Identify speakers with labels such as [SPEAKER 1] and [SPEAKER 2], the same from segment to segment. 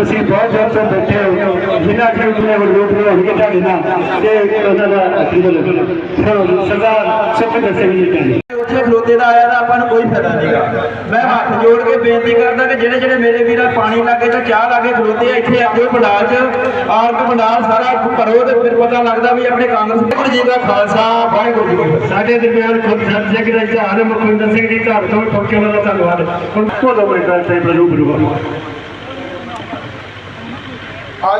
[SPEAKER 1] ਤੁਸੀਂ ਬਹੁਤ ਜਲਦ ਤੋਂ ਬੈਠੇ ਹੋ। ਜਿਨ੍ਹਾਂ ਕਿ ਉਹਨੇ ਵਲੋਟ ਹੋਣਗੇ ਤੁਹਾਡੇ ਨਾਲ ਤੇ ਉਹਨਾਂ ਦਾ ਬੋਲੋ ਸਰਦਾਰ ਸੁਖਿੰਦਰ ਸਿੰਘ ਜੀ ਕਹਿੰਦੇ
[SPEAKER 2] ਉੱਥੇ ਖਲੋਤੇ ਦਾ ਆਇਆ ਤਾਂ ਆਪਾਂ ਨੂੰ ਕੋਈ ਫਾਇਦਾ ਨਹੀਂਗਾ ਮੈਂ ਹੱਥ ਜੋੜ ਕੇ ਬੇਨਤੀ ਕਰਦਾ ਕਿ ਜਿਹੜੇ ਜਿਹੜੇ ਮੇਰੇ ਵੀਰਾਂ ਪਾਣੀ ਲਾਗੇ ਤੇ ਚਾਹ ਲਾਗੇ ਖਲੋਤੇ ਆ ਇੱਥੇ ਆਜੋ ਪੰਡਾਲ 'ਚ। ਆਣ ਕੇ ਪੰਡਾਲ ਸਾਰਾ ਭਰੋ ਤੇ ਫਿਰ ਪਤਾ ਲੱਗਦਾ ਵੀ ਆਪਣੇ ਕਾਂਗਰਸ ਵਾਹਿਗੁਰੂ ਜੀ ਦਾ ਖਾਲਸਾ ਵਾਹਿਗੁਰੂ ਜੀ
[SPEAKER 1] ਸਾਡੇ ਦਰਮਿਆਨ ਖੁਦ ਸਰ ਸਿੰਘ ਦਾ ਇਤਿਹਾਸ ਮੁਖਵਿੰਦਰ ਸਿੰਘ ਜੀ ਘਰ ਤੋਂ ਠੋਕੇ ਦਾ ਧੰਨਵਾਦ। ਹੁਣ ਕੋਦੋਂ ਮੈਂ ਗੱਲ ਤੇ ਰੂਬਰੂ ਹਾਂ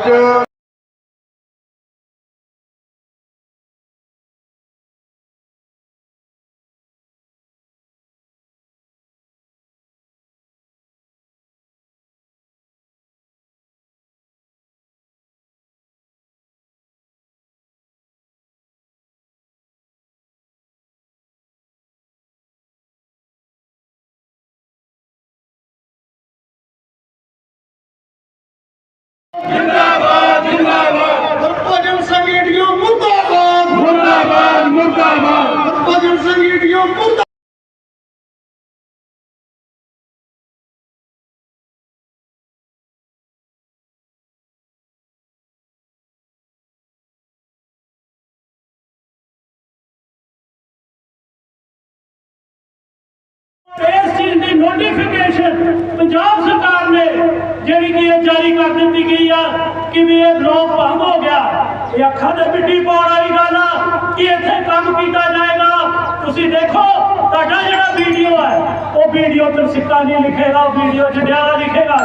[SPEAKER 3] ਮੁਰਦਾਬਾਦ ਸਿੰਘ ਏਡੀਓ ਮੁਰਦਾਬਾਦ
[SPEAKER 4] ਇਸ ਚੀਜ਼ ਦੀ ਨੋਟੀਫਿਕੇਸ਼ਨ ਪੰਜਾਬ ਸਰਕਾਰ ਨੇ ਜਿਹੜੀ ਕਿ ਇਹ ਜਾਰੀ ਕਰ ਦਿੱਤੀ ਗਈ ਆ ਕਿ ਵੀ ਇਹ ਬਲੌਕ ਭੰਗ ਹੋ ਗਿਆ, ਇਹ ਅੱਖਾਂ ਦੇ ਮਿੱਟੀ ਪਾਉਣ ਵਾਲੀ ਗੱਲ ਆ, ਕਿ ਇੱਥੇ ਕੰਮ ਕੀਤਾ ਜਾਏਗਾ। ਤੁਸੀਂ ਦੇਖੋ, ਤੁਹਾਡਾ ਜਿਹੜਾ ਵੀਡੀਓ ਹੈ, ਉਹ ਵੀਡੀਓ ਤੇ ਨਹੀਂ ਲਿਖੇਗਾ, ਉਹ ਵੀਡੀਓ ਜੜਿਆਲਾ ਲਿਖੇਗਾ।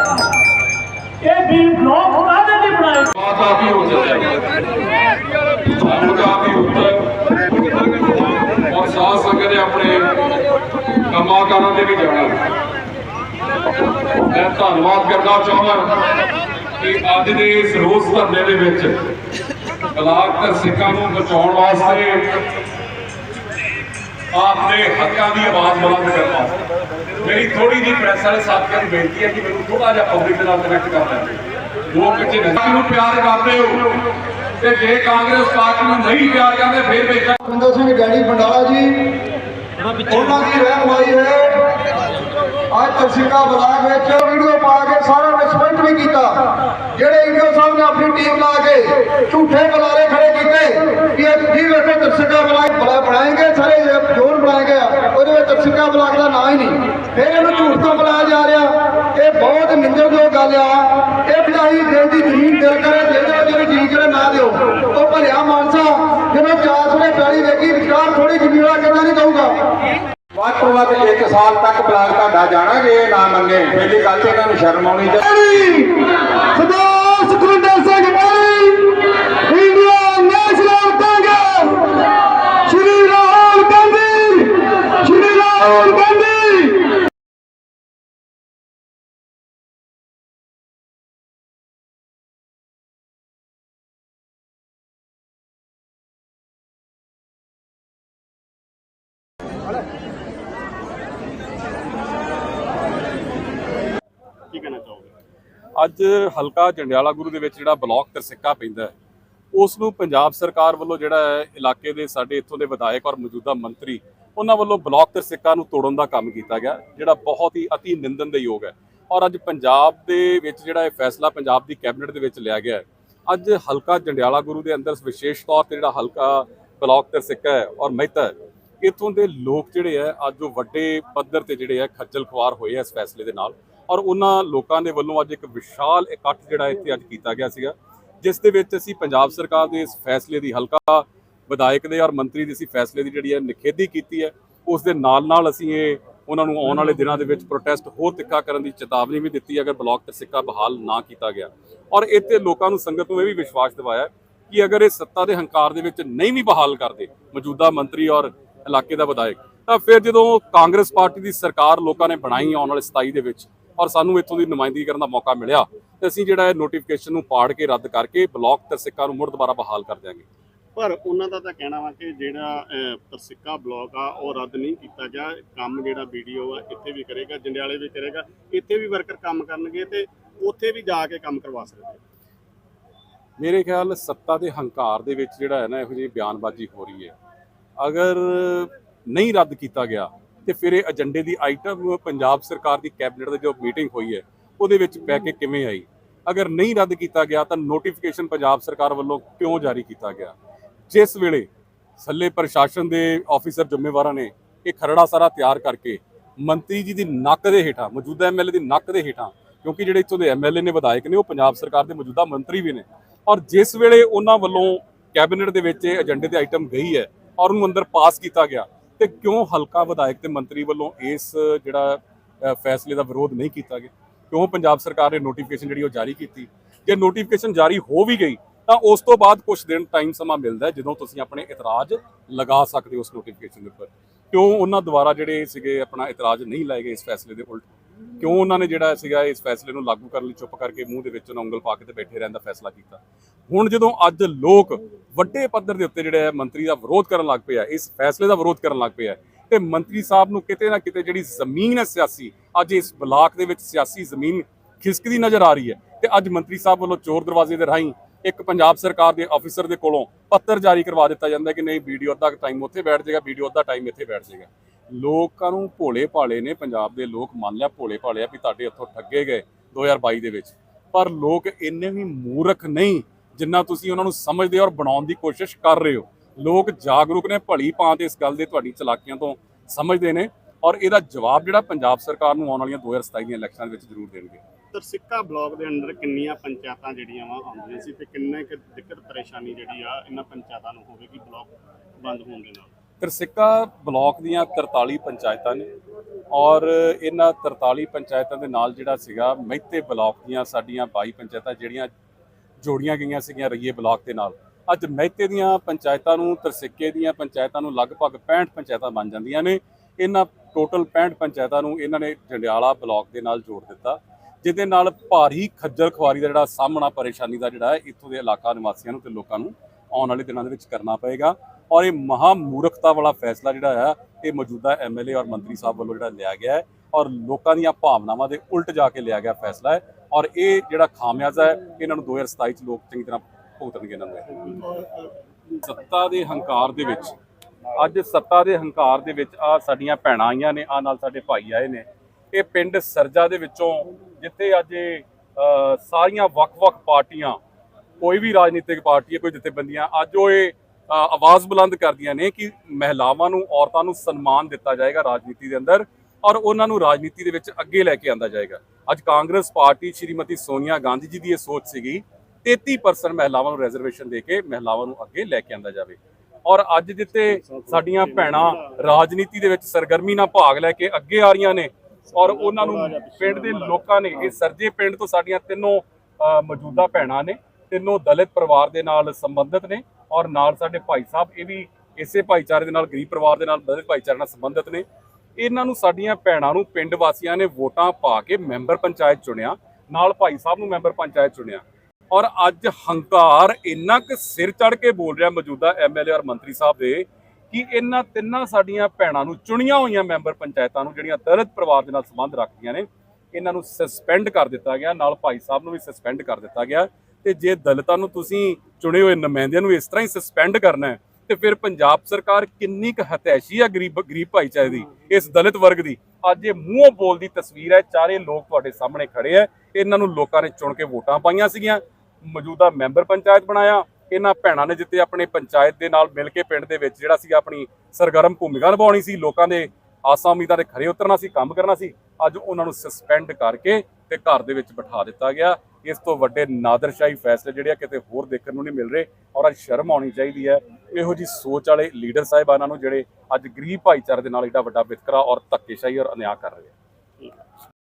[SPEAKER 4] ਇਹ ਵੀ ਬਲੌਕ ਕਾਹਦੇ ਲਈ ਬਣਾਏ?
[SPEAKER 5] ਕਾਫੀ ਹੋ ਚੱਲਿਆ। ਹੁਣ ਕਾਫੀ ਉੱਤਰ ਔਰ ਸਾਧ ਸੰਗਤ ਨੇ ਆਪਣੇ ਕੰਮਾਂ ਕਾਰਾਂ ਤੇ ਵੀ ਜਾਣਾ। ਮੈਂ ਧੰਨਵਾਦ ਕਰਨਾ ਚਾਹੁੰਦਾ ਕਿ ਅੱਜ ਦੇ ਇਸ ਰੋਜ਼ ਧਰਨੇ ਦੇ ਵਿੱਚ ਬਲਾਕ ਸਿੱਖਾਂ ਨੂੰ ਬਚਾਉਣ ਵਾਸਤੇ ਆਪਣੇ ਹੱਕਾਂ ਦੀ ਆਵਾਜ਼ ਬੁਲੰਦ ਕਰਨ। ਵਾਸਤੇ ਮੇਰੀ ਥੋੜੀ ਜਿਹੀ ਪ੍ਰੈਸ ਵਾਲੇ ਸਾਥੀਆਂ ਨੂੰ ਬੇਨਤੀ ਹੈ ਕਿ ਮੈਨੂੰ ਥੋੜਾ ਜਿਹਾ ਪਬਲਿਕ ਦੇ ਨਾਲ ਕਨੈਕਟ ਕਰ ਲੈਣ ਲੋਕ ਜਿਹੜੇ ਨੂੰ ਪਿਆਰ ਕਰਦੇ ਹੋ। ਤੇ ਜੇ ਕਾਂਗਰਸ ਪਾਰਟੀ ਨੂੰ ਨਹੀਂ ਪਿਆਰ ਕਰਦੇ ਫਿਰ ਵੇਖਾਂ
[SPEAKER 6] ਸੁਖਿੰਦਰ ਸਿੰਘ ਡੈਡੀ ਬੰਡਾਲਾ ਜੀ ਉਹਨਾਂ ਦੀ ਰਹਿਨਮਾਈ ਹੈ। ਅੱਜ ਤਸਿਕਾ ਬਲਾਕ ਵਿੱਚ ਵੀਡੀਓ ਪਾ ਕੇ ਸਾਰਾ ਨੇ ਵੀ ਕੀਤਾ। ਜਿਹੜੇ ਇੰਡੀਓ ਸਾਹਿਬ ਨੇ ਆਪਣੀ ਟੀਮ ਲਾ ਕੇ ਝੂਠੇ ਬੁਲਾਰੇ ਖੜੇ ਕੀਤੇ ਕਿ ਇਹ ਜੀ ਵੇਖੋ ਤਸਿਕਾ ਬਲਾਕ ਬਣਾ ਬਣਾਏਗੇ ਸਾਰੇ ਜੋਰ ਬਣਾਏਗੇ ਉਹਦੇ ਵਿੱਚ ਤਸਿਕਾ ਬਲਾਕ ਦਾ ਨਾਂ ਹੀ ਨਹੀਂ। ਫਿਰ ਇਹਨੂੰ ਝੂਠ ਤੋਂ ਬੁਲਾਇਆ ਜਾ ਰਿਹਾ। ਇਹ ਬਹੁਤ ਨਿੰਦਣਯੋਗ ਗੱਲ ਆ। ਇਹ ਬਿਲਾਈ ਦਿਲ ਦੀ ਜ਼ਮੀਨ ਦਿਲ ਕਰੇ ਦੇ ਦਿਓ ਜਿਹੜੀ ਜੀ ਕਰੇ ਨਾ ਦਿਓ ਉਹ ਭਲਿਆ ਮਾਨਸਾ ਜਦੋਂ ਚਾਸ ਨੇ ਪੈਲੀ ਵੇਖੀ ਵਿਚਾਰ ਥੋੜੀ ਜ਼ਮੀਨ ਵਾਲਾ ਕਿੰਨਾ ਨਹੀਂ ਦਊਗਾ ਵੱਧ ਤੋਂ ਇੱਕ ਸਾਲ ਤੱਕ ਬਲਾਕ ਤੁਹਾਡਾ ਜਾਣਾ ਜੇ ਨਾ ਮੰਨੇ ਪਹਿਲੀ ਗੱਲ ਤੇ ਇਹਨਾਂ ਨੂੰ ਸ਼ਰਮ ਆਉਣੀ ਚਾਹੀਦੀ।
[SPEAKER 5] ਅੱਜ ਹਲਕਾ ਜੰਡਿਆਲਾ ਗੁਰੂ ਦੇ ਵਿੱਚ ਜਿਹੜਾ ਬਲਾਕ ਤਰਸਿੱਕਾ ਪੈਂਦਾ ਹੈ, ਉਸ ਨੂੰ ਪੰਜਾਬ ਸਰਕਾਰ ਵੱਲੋਂ ਜਿਹੜਾ ਹੈ, ਇਲਾਕੇ ਦੇ ਸਾਡੇ ਇੱਥੋਂ ਦੇ ਵਿਧਾਇਕ ਔਰ ਮੌਜੂਦਾ ਮੰਤਰੀ, ਉਹਨਾਂ ਵੱਲੋਂ ਬਲਾਕ ਤਰਸਿੱਕਾ ਨੂੰ ਤੋੜਨ ਦਾ ਕੰਮ ਕੀਤਾ ਗਿਆ, ਜਿਹੜਾ ਬਹੁਤ ਹੀ ਅਤੀ ਨਿੰਦਨ ਦੇ ਯੋਗ ਹੈ। ਔਰ ਅੱਜ ਪੰਜਾਬ ਦੇ ਵਿੱਚ ਜਿਹੜਾ ਇਹ ਫੈਸਲਾ ਪੰਜਾਬ ਦੀ ਕੈਬਨਿਟ ਦੇ ਵਿੱਚ ਲਿਆ ਗਿਆ ਹੈ। ਅੱਜ ਹਲਕਾ ਜੰਡਿਆਲਾ ਗੁਰੂ ਦੇ ਅੰਦਰ ਵਿਸ਼ੇਸ਼ ਤੌਰ ਤੇ ਜਿਹੜਾ ਹਲਕਾ ਬਲਾਕ ਤਰਸਿੱਕਾ ਹੈ ਔਰ ਮਹਿਤਾ ਹੈ, ਇੱਥੋਂ ਦੇ ਲੋਕ ਜਿਹੜੇ ਆ ਅੱਜ ਉਹ ਵੱਡੇ ਪੱਧਰ ਤੇ ਜਿਹੜੇ ਆ ਖੱਜਲ ਖੁਆਰ ਹੋਏ ਆ ਇਸ ਫੈਸਲੇ ਦੇ ਨਾਲ। ਔਰ ਉਹਨਾਂ ਲੋਕਾਂ ਦੇ ਵੱਲੋਂ ਅੱਜ ਇੱਕ ਵਿਸ਼ਾਲ ਇਕੱਠ ਜਿਹੜਾ ਇੱਥੇ ਅੱਜ ਕੀਤਾ ਗਿਆ ਸੀਗਾ, ਜਿਸ ਦੇ ਵਿੱਚ ਅਸੀਂ ਪੰਜਾਬ ਸਰਕਾਰ ਦੇ ਇਸ ਫੈਸਲੇ ਦੀ ਹਲਕਾ ਵਿਧਾਇਕ ਦੇ ਔਰ ਮੰਤਰੀ ਦੇ ਅਸੀਂ ਫੈਸਲੇ ਦੀ ਜਿਹੜੀ ਹੈ ਨਿਖੇਧੀ ਕੀਤੀ ਹੈ। ਉਸ ਦੇ ਨਾਲ ਨਾਲ ਅਸੀਂ ਇਹ ਉਹਨਾਂ ਨੂੰ ਆਉਣ ਵਾਲੇ ਦਿਨਾਂ ਦੇ ਵਿੱਚ ਪ੍ਰੋਟੈਸਟ ਹੋਰ ਤਿੱਖਾ ਕਰਨ ਦੀ ਚੇਤਾਵਨੀ ਵੀ ਦਿੱਤੀ, ਅਗਰ ਬਲਾਕ ਤੇ ਸਿੱਕਾ ਬਹਾਲ ਨਾ ਕੀਤਾ ਗਿਆ। ਔਰ ਇੱਥੇ ਲੋਕਾਂ ਨੂੰ ਸੰਗਤ ਨੂੰ ਇਹ ਵੀ ਵਿਸ਼ਵਾਸ ਦਿਵਾਇਆ ਕਿ ਅਗਰ ਇਹ ਸੱਤਾ ਦੇ ਹੰਕਾਰ ਦੇ ਵਿੱਚ ਨਹੀਂ ਵੀ ਬਹਾਲ ਕਰਦੇ, ਮੌਜੂਦਾ ਮੰਤਰੀ ਔਰ ਇਲਾਕੇ ਦਾ ਵਿਧਾਇਕ, ਤਾਂ ਫਿਰ ਜਦੋਂ ਕਾਂਗਰਸ ਪਾਰਟੀ ਦੀ ਸਰਕਾਰ ਲੋਕਾਂ ਨੇ ਬਣਾਈ ਆਉਣ ਵਾਲੇ 27 ਦੇ ਵਿੱਚ ਔਰ ਸਾਨੂੰ ਇੱਥੋਂ ਦੀ ਨੁਮਾਇੰਦਗੀ ਕਰਨ ਦਾ ਮੌਕਾ ਮਿਲਿਆ ਤੇ ਅਸੀਂ ਜਿਹੜਾ ਇਹ ਨੋਟੀਫਿਕੇਸ਼ਨ ਨੂੰ ਪਾੜ ਕੇ ਰੱਦ ਕਰਕੇ ਬਲਾਕ ਤਰਸਿੱਕਾ ਨੂੰ ਮੁੜ ਦੁਬਾਰਾ ਬਹਾਲ ਕਰ ਦਿਆਂਗੇ।
[SPEAKER 7] ਪਰ ਉਹਨਾਂ ਦਾ ਤਾਂ ਕਹਿਣਾ ਵਾ ਕਿ ਜਿਹੜਾ ਤਰਸਿੱਕਾ ਬਲਾਕ ਆ ਉਹ ਰੱਦ ਨਹੀਂ ਕੀਤਾ ਗਿਆ। ਕੰਮ ਜਿਹੜਾ ਵੀਡੀਓ ਆ ਇੱਥੇ ਵੀ ਕਰੇਗਾ ਜੰਡਿਆਲੇ ਵੀ ਕਰੇਗਾ ਇੱਥੇ ਵੀ ਵਰਕਰ ਕੰਮ ਕਰਨਗੇ ਤੇ ਉੱਥੇ ਵੀ ਜਾ ਕੇ ਕੰਮ ਕਰਵਾ ਸਕਦੇ
[SPEAKER 5] ਮੇਰੇ ਖਿਆਲ ਸੱਤਾ ਦੇ ਹੰਕਾਰ ਦੇ ਵਿੱਚ ਜਿਹੜਾ ਹੈ ਨਾ ਇਹੋ ਜਿਹੀ ਬਿਆਨਬਾਜ਼ੀ ਹੋ ਰਹੀ ਹੈ। ਅਗਰ ਨਹੀਂ ਰੱਦ ਕੀਤਾ ਗਿਆ ਤੇ ਫਿਰ ਇਹ ਏਜੰਡੇ ਦੀ ਆਈਟਮ ਪੰਜਾਬ ਸਰਕਾਰ ਦੀ ਕੈਬਨਿਟ ਦੀ ਜੋ ਮੀਟਿੰਗ ਹੋਈ ਹੈ, ਉਹਦੇ ਵਿੱਚ ਪੈ ਕੇ ਕਿਵੇਂ ਆਈ? ਅਗਰ ਨਹੀਂ ਰੱਦ ਕੀਤਾ ਗਿਆ ਤਾਂ ਨੋਟੀਫਿਕੇਸ਼ਨ ਪੰਜਾਬ ਸਰਕਾਰ ਵੱਲੋਂ ਕਿਉਂ ਜਾਰੀ ਕੀਤਾ ਗਿਆ? ਜਿਸ ਵੇਲੇ ਥੱਲੇ ਪ੍ਰਸ਼ਾਸਨ ਦੇ ਆਫੀਸਰ ਜ਼ਿੰਮੇਵਾਰਾਂ ਨੇ ਇਹ ਖਰੜਾ ਸਾਰਾ ਤਿਆਰ ਕਰਕੇ ਮੰਤਰੀ ਜੀ ਦੀ ਨੱਕ ਦੇ ਹੇਠਾਂ, ਮੌਜੂਦਾ ਐਮਐਲਏ ਦੀ ਨੱਕ ਦੇ ਹੇਠਾਂ, ਕਿਉਂਕਿ ਜਿਹੜੇ ਇੱਥੋਂ ਦੇ ਐਮਐਲਏ ਨੇ ਵਿਧਾਇਕ ਨੇ, ਉਹ ਪੰਜਾਬ ਸਰਕਾਰ ਦੇ ਮੌਜੂਦਾ ਮੰਤਰੀ ਵੀ ਨੇ, ਔਰ ਜਿਸ ਵੇਲੇ ਉਹਨਾਂ ਵੱਲੋਂ ਕੈਬਨਿਟ ਦੇ ਵਿੱਚ ਇਹ ਏਜੰਡੇ ਤੇ ਆਈਟਮ ਗਈ ਹੈ ਔਰ ਉਹਨੂੰ ਅੰਦਰ ਪਾਸ ਕੀਤਾ ਗਿਆ ਤੇ ਕਿਉਂ ਹਲਕਾ ਵਿਧਾਇਕ ਤੇ ਮੰਤਰੀ ਵੱਲੋਂ ਇਸ ਜਿਹੜਾ ਫੈਸਲੇ ਦਾ ਵਿਰੋਧ ਨਹੀਂ ਕੀਤਾ ਗਿਆ? ਕਿਉਂ ਪੰਜਾਬ ਸਰਕਾਰ ਨੇ ਨੋਟੀਫਿਕੇਸ਼ਨ ਜਿਹੜੀ ਉਹ ਜਾਰੀ ਕੀਤੀ? ਜੇ ਨੋਟੀਫਿਕੇਸ਼ਨ ਜਾਰੀ ਹੋ ਵੀ ਗਈ, ਤਾਂ ਉਸ ਤੋਂ ਬਾਅਦ ਕੁਝ ਦਿਨ ਟਾਈਮ ਸਮਾਂ ਮਿਲਦਾ ਜਦੋਂ ਤੁਸੀਂ ਆਪਣੇ ਇਤਰਾਜ਼ ਲਗਾ ਸਕਦੇ ਹੋ ਉਸ ਨੋਟੀਫਿਕੇਸ਼ਨ ਦੇ ਉੱਪਰ। ਕਿਉਂ ਉਹਨਾਂ ਦੁਆਰਾ ਜਿਹੜੇ ਸੀਗੇ ਆਪਣਾ ਇਤਰਾਜ਼ ਨਹੀਂ ਲਾਏ ਗਏ ਇਸ ਫੈਸਲੇ ਦੇ ਉਲਟ? ਕਿਉਂ ਉਹਨਾਂ ਨੇ ਜਿਹੜਾ ਸੀਗਾ ਇਸ ਫੈਸਲੇ ਨੂੰ ਲਾਗੂ ਕਰਨ ਲਈ ਚੁੱਪ ਕਰਕੇ ਮੂੰਹ ਦੇ ਵਿੱਚ ਉਹਨਾਂ ਉਂਗਲ ਪਾ ਕੇ ਤੇ ਬੈਠੇ ਰਹਿਣ ਦਾ ਫੈਸਲਾ ਕੀਤਾ? ਹੁਣ ਜਦੋਂ ਅੱਜ ਲੋਕ ਵੱਡੇ ਪੱਧਰ ਦੇ ਉੱਤੇ ਜਿਹੜੇ ਹੈ ਮੰਤਰੀ ਦਾ ਵਿਰੋਧ ਕਰਨ ਲੱਗ ਪਏ ਇਸ ਫੈਸਲੇ ਦਾ ਵਿਰੋਧ ਕਰਨ ਲੱਗ ਪਏ ਤੇ ਮੰਤਰੀ ਸਾਹਿਬ ਨੂੰ ਕਿਤੇ ਨਾ ਕਿਤੇ ਜਿਹੜੀ ਜ਼ਮੀਨ ਹੈ ਸਿਆਸੀ, ਅੱਜ ਇਸ ਬਲਾਕ ਦੇ ਵਿੱਚ ਸਿਆਸੀ ਜ਼ਮੀਨ ਖਿਸਕਦੀ ਨਜ਼ਰ ਆ ਰਹੀ ਹੈ ਤੇ ਅੱਜ ਮੰਤਰੀ ਸਾਹਿਬ ਵੱਲੋਂ ਚੋਰ ਦਰਵਾਜ਼ੇ ਦੇ ਰਾਹੀਂ ਇੱਕ ਪੰਜਾਬ ਸਰਕਾਰ ਦੇ ਆਫੀਸਰ ਦੇ ਕੋਲੋਂ ਪੱਤਰ ਜਾਰੀ ਕਰਵਾ ਦਿੱਤਾ ਜਾਂਦਾ ਕਿ ਨਹੀਂ, ਵੀਡੀਓ ਅੱਧਾ ਟਾਈਮ ਉੱਥੇ ਬੈਠ ਜਾਏਗਾ, ਵੀਡੀਓ ਅੱਧਾ ਟਾਈਮ ਇੱਥੇ ਬੈਠ ਜਾਏਗਾ। ਲੋਕਾਂ ਨੂੰ ਭੋਲੇ ਭਾਲੇ ਨੇ, ਪੰਜਾਬ ਦੇ ਲੋਕ ਮੰਨ ਲਿਆ ਭੋਲੇ ਭਾਲੇ ਆ ਵੀ ਤੁਹਾਡੇ ਹੱਥੋਂ ਠੱਗੇ ਗਏ 2022 ਦੇ ਵਿੱਚ। ਪਰ ਲੋਕ ਇੰਨੇ ਵੀ ਮੂਰਖ ਨਹੀਂ ਜਿੰਨਾ ਤੁਸੀਂ ਉਹਨਾਂ ਨੂੰ ਸਮਝਦੇ ਔਰ ਬਣਾਉਣ ਦੀ ਕੋਸ਼ਿਸ਼ ਕਰ ਰਹੇ ਹੋ। ਲੋਕ ਜਾਗਰੂਕ ਨੇ, ਭਲੀ ਭਾਂਤ ਇਸ ਗੱਲ ਦੇ ਤੁਹਾਡੀ ਚਲਾਕੀਆਂ ਤੋਂ ਸਮਝਦੇ ਨੇ ਔਰ ਇਹਦਾ ਜਵਾਬ ਜਿਹੜਾ ਪੰਜਾਬ ਸਰਕਾਰ ਨੂੰ ਆਉਣ ਵਾਲੀਆਂ 2027 ਦੀਆਂ ਇਲੈਕਸ਼ਨਾਂ ਵਿੱਚ ਜ਼ਰੂਰ ਦੇਣਗੇ।
[SPEAKER 7] ਤਰਸਿੱਕਾ ਬਲਾਕ ਦੇ ਅੰਦਰ ਕਿੰਨੀਆਂ ਪੰਚਾਇਤਾਂ ਜਿਹੜੀਆਂ ਵਾ ਆਉਂਦੀਆਂ ਸੀ ਤੇ ਕਿੰਨੇ ਕੁ ਦਿੱਕਤ ਪਰੇਸ਼ਾਨੀ ਜਿਹੜੀ ਆ ਇਹਨਾਂ ਪੰਚਾਇਤਾਂ ਨੂੰ ਹੋਵੇਗੀ ਬਲਾਕ ਬੰਦ ਹੋਣ ਦੇ ਨਾਲ?
[SPEAKER 5] ਤਰਸਿੱਕਾ ਬਲਾਕ ਦੀਆਂ 43 ਪੰਚਾਇਤਾਂ ਨੇ ਔਰ ਇਹਨਾਂ 43 ਪੰਚਾਇਤਾਂ ਦੇ ਨਾਲ ਜਿਹੜਾ ਸੀਗਾ ਮਹਿਤੇ ਬਲਾਕ ਦੀਆਂ ਸਾਡੀਆਂ 22 ਪੰਚਾਇਤਾਂ ਜਿਹੜੀਆਂ ਜੋੜੀਆਂ ਗਈਆਂ ਸੀਗੀਆਂ ਰਈਏ ਬਲਾਕ ਦੇ ਨਾਲ। ਅੱਜ ਮਹਿਤੇ ਦੀਆਂ ਪੰਚਾਇਤਾਂ ਨੂੰ, ਤਰਸਿੱਕੇ ਦੀਆਂ ਪੰਚਾਇਤਾਂ ਨੂੰ ਲਗਭਗ 65 ਪੰਚਾਇਤਾਂ ਬਣ ਜਾਂਦੀਆਂ ਨੇ। ਇਹਨਾਂ ਟੋਟਲ 65 ਪੰਚਾਇਤਾਂ ਨੂੰ ਇਹਨਾਂ ਨੇ ਜੰਡਿਆਲਾ ਬਲਾਕ ਦੇ ਨਾਲ ਜੋੜ ਦਿੱਤਾ, ਜਿਹਦੇ ਨਾਲ ਭਾਰੀ ਖੱਜਲ ਖੁਆਰੀ ਦਾ ਜਿਹੜਾ ਸਾਹਮਣਾ ਪਰੇਸ਼ਾਨੀ ਦਾ ਜਿਹੜਾ ਹੈ, ਇੱਥੋਂ ਦੇ ਇਲਾਕਾ ਨਿਵਾਸੀਆਂ ਨੂੰ ਤੇ ਲੋਕਾਂ ਨੂੰ ਆਉਣ ਵਾਲੇ ਦਿਨਾਂ ਦੇ ਵਿੱਚ ਕਰਨਾ ਪਏਗਾ। ਔਰ ਇਹ ਮਹਾ ਮੂਰਖਤਾ ਵਾਲਾ ਫੈਸਲਾ ਜਿਹੜਾ ਆ, ਇਹ ਮੌਜੂਦਾ ਐਮਐਲਏ ਔਰ ਮੰਤਰੀ ਸਾਹਿਬ ਵੱਲੋਂ ਜਿਹੜਾ ਲਿਆ ਗਿਆ ਹੈ ਔਰ ਲੋਕਾਂ ਦੀਆਂ ਭਾਵਨਾਵਾਂ ਦੇ ਉਲਟ ਜਾ ਕੇ ਲਿਆ ਗਿਆ ਫੈਸਲਾ ਹੈ ਔਰ ਇਹ ਜਿਹੜਾ ਖਾਮਿਆਜ਼ਾ ਹੈ, ਇਹਨਾਂ ਨੂੰ 2027 ਚ ਲੋਕ ਚੰਗੀ ਤਰ੍ਹਾਂ ਭੁਗਤਣਗੇ ਇਹਨਾਂ ਨੂੰ ਸੱਤਾ ਦੇ ਹੰਕਾਰ ਦੇ ਵਿੱਚ, ਅੱਜ ਸੱਤਾ ਦੇ ਹੰਕਾਰ ਦੇ ਵਿੱਚ ਆ ਸਾਡੀਆਂ ਭੈਣਾਂ ਆਈਆਂ ਨੇ ਆ ਨਾਲ ਸਾਡੇ ਭਾਈ ਆਏ ਨੇ। ਇਹ ਪਿੰਡ ਸਰਜਾ ਦੇ ਵਿੱਚੋਂ ਜਿੱਥੇ ਅੱਜ ਸਾਰੀਆਂ ਵੱਖ-ਵੱਖ ਪਾਰਟੀਆਂ, ਕੋਈ ਵੀ ਰਾਜਨੀਤਿਕ ਪਾਰਟੀ ਹੈ, ਕੋਈ ਜਥੇਬੰਦੀਆਂ, ਅੱਜ ਉਹ ਇਹ ਆਵਾਜ਼ ਬੁਲੰਦ ਕਰਦੀਆਂ ਨੇ ਕਿ ਮਹਿਲਾਵਾਂ ਨੂੰ ਔਰਤਾਂ ਨੂੰ ਸਨਮਾਨ ਦਿੱਤਾ ਜਾਏਗਾ ਰਾਜਨੀਤੀ ਦੇ ਅੰਦਰ ਔਰ ਉਹਨਾਂ ਨੂੰ ਰਾਜਨੀਤੀ ਦੇ ਵਿੱਚ ਅੱਗੇ ਲੈ ਕੇ ਆਂਦਾ ਜਾਏਗਾ। ਅੱਜ ਕਾਂਗਰਸ ਪਾਰਟੀ ਸ਼੍ਰੀਮਤੀ ਸੋਨੀਆ ਗਾਂਧੀ ਜੀ ਦੀ ਇਹ ਸੋਚ ਸੀਗੀ 33% ਮਹਿਲਾਵਾਂ ਨੂੰ ਰਿਜ਼ਰਵੇਸ਼ਨ ਦੇ ਕੇ ਮਹਿਲਾਵਾਂ ਨੂੰ ਅੱਗੇ ਲੈ ਕੇ ਆਂਦਾ ਜਾਵੇ। ਔਰ ਅੱਜ ਜਿੱਤੇ ਸਾਡੀਆਂ ਭੈਣਾਂ ਰਾਜਨੀਤੀ ਦੇ ਵਿੱਚ ਸਰਗਰਮੀ ਨਾਲ ਭਾਗ ਲੈ ਕੇ ਅੱਗੇ ਆ ਰਹੀਆਂ ਨੇ ਔਰ ਉਹਨਾਂ ਨੂੰ ਪਿੰਡ ਦੇ ਲੋਕਾਂ ਨੇ ਇਹ ਸਰਜੇ ਪਿੰਡ ਤੋਂ ਸਾਡੀਆਂ ਤਿੰਨੋਂ ਅ, ਮੌਜੂਦਾ ਭੈਣਾਂ ਨੇ ਤਿੰਨੋਂ ਦਲਿਤ ਪਰਿਵਾਰ ਦੇ ਨਾਲ ਸੰਬੰਧਿਤ ਨੇ ਔਰ ਨਾਲ ਸਾਡੇ ਭਾਈ ਸਾਹਿਬ, ਇਹ ਵੀ ਇਸੇ ਭਾਈਚਾਰੇ ਦੇ ਨਾਲ, ਗਰੀਬ ਪਰਿਵਾਰ ਦੇ ਨਾਲ ਦਲਿਤ ਭਾਈਚਾਰੇ ਨਾਲ ਸੰਬੰਧਿਤ ਨੇ। ਇਹਨਾਂ ਨੂੰ ਸਾਡੀਆਂ ਭੈਣਾਂ ਨੂੰ ਪਿੰਡ ਵਾਸੀਆਂ ਨੇ ਵੋਟਾਂ ਪਾ ਕੇ ਮੈਂਬਰ ਪੰਚਾਇਤ ਚੁਣਿਆ, ਨਾਲ ਭਾਈ ਸਾਹਿਬ ਨੂੰ ਮੈਂਬਰ ਪੰਚਾਇਤ ਚੁਣਿਆ। ਔਰ ਅੱਜ ਹੰਕਾਰ ਇੰਨਾ ਕਿ ਸਿਰ ਚੜ ਕੇ ਬੋਲ ਰਿਹਾ ਮੌਜੂਦਾ ਐਮਐਲਏ ਔਰ ਮੰਤਰੀ ਸਾਹਿਬ ਦੇ ਕਿ ਇਹਨਾਂ ਤਿੰਨਾਂ ਸਾਡੀਆਂ ਭੈਣਾਂ ਨੂੰ ਚੁਣੀਆਂ ਹੋਈਆਂ ਮੈਂਬਰ ਪੰਚਾਇਤਾਂ ਨੂੰ, ਜਿਹੜੀਆਂ ਦਲਿਤ ਪਰਿਵਾਰ ਦੇ ਨਾਲ ਸੰਬੰਧ ਰੱਖਦੀਆਂ ਨੇ, ਇਹਨਾਂ ਨੂੰ ਸਸਪੈਂਡ ਕਰ ਦਿੱਤਾ ਗਿਆ, ਨਾਲ ਭਾਈ ਸਾਹਿਬ ਨੂੰ ਵੀ ਸਸਪੈਂਡ ਕਰ ਦਿੱਤਾ ਗਿਆ। ਤੇ ਜੇ ਦਲਿਤਾਂ ਨੂੰ ਤੁਸੀਂ ਚੁਣੇ ਹੋਏ ਨੁਮਾਇੰਦਿਆਂ ਨੂੰ ਇਸ ਤਰ੍ਹਾਂ ਹੀ ਸਸਪੈਂਡ ਕਰਨਾ ਹੈ, ਤੇ ਫਿਰ ਪੰਜਾਬ ਸਰਕਾਰ ਕਿੰਨੀ ਕੁ ਹਤੈਸ਼ੀ ਆ ਗਰੀਬ ਗਰੀਬ ਭਾਈਚਾਰੇ ਦੀ, ਇਸ ਦਲਿਤ ਵਰਗ ਦੀ? ਅੱਜ ਇਹ ਮੂੰਹੋਂ ਬੋਲ ਦੀ ਤਸਵੀਰ ਹੈ, ਚਾਰੇ ਲੋਕ ਤੁਹਾਡੇ ਸਾਹਮਣੇ ਖੜੇ ਆ ਇਹਨਾਂ ਨੂੰ ਲੋਕਾਂ ਨੇ ਚੁਣ ਕੇ ਵੋਟਾਂ ਪਾਈਆਂ ਸੀਗੀਆਂ, ਮੌਜੂਦਾ ਮੈਂਬਰ ਪੰਚਾਇਤ ਬਣਾਇਆ, ਇਹਨਾਂ ਭੈਣਾਂ ਨੇ ਜਿੱਤੇ ਆਪਣੇ ਪੰਚਾਇਤ ਦੇ ਨਾਲ ਮਿਲ ਕੇ ਪਿੰਡ ਦੇ ਵਿੱਚ ਜਿਹੜਾ ਸੀ ਆਪਣੀ ਸਰਗਰਮ ਭੂਮਿਕਾ ਨਿਭਾਉਣੀ ਸੀ, ਲੋਕਾਂ ਦੇ ਆਸਾਂ ਉਮੀਦਾਂ ਦੇ ਖਰੇ ਉਤਰਨਾ ਸੀ, ਕੰਮ ਕਰਨਾ ਸੀ, ਅੱਜ ਉਹਨਾਂ ਨੂੰ ਸਸਪੈਂਡ ਕਰਕੇ ਤੇ ਘਰ ਦੇ ਵਿੱਚ ਬਿਠਾ ਦਿੱਤਾ ਗਿਆ। ਇਸ ਤੋਂ ਵੱਡੇ ਨਾਦਰਸ਼ਾਹੀ ਫੈਸਲੇ ਜਿਹੜੇ ਆ ਕਿਤੇ ਹੋਰ ਦੇਖਣ ਨੂੰ ਨਹੀਂ ਮਿਲ ਰਹੇ ਔਰ ਅੱਜ ਸ਼ਰਮ ਆਉਣੀ ਚਾਹੀਦੀ ਹੈ। ਇਹੋ ਜੀ ਸੋਚ ਵਾਲੇ ਲੀਡਰ ਸਾਹਿਬਾਨਾਂ ਨੂੰ ਜਿਹੜੇ ਅੱਜ ਗਰੀਬ ਭਾਈਚਾਰੇ ਦੇ ਨਾਲ ਏਡਾ ਵੱਡਾ ਵਿਤਕਰਾ ਔਰ ਧੱਕੇਸ਼ਾਹੀ ਔਰ ਅਨਿਆਂ ਕਰ ਰਹੇ ਆ।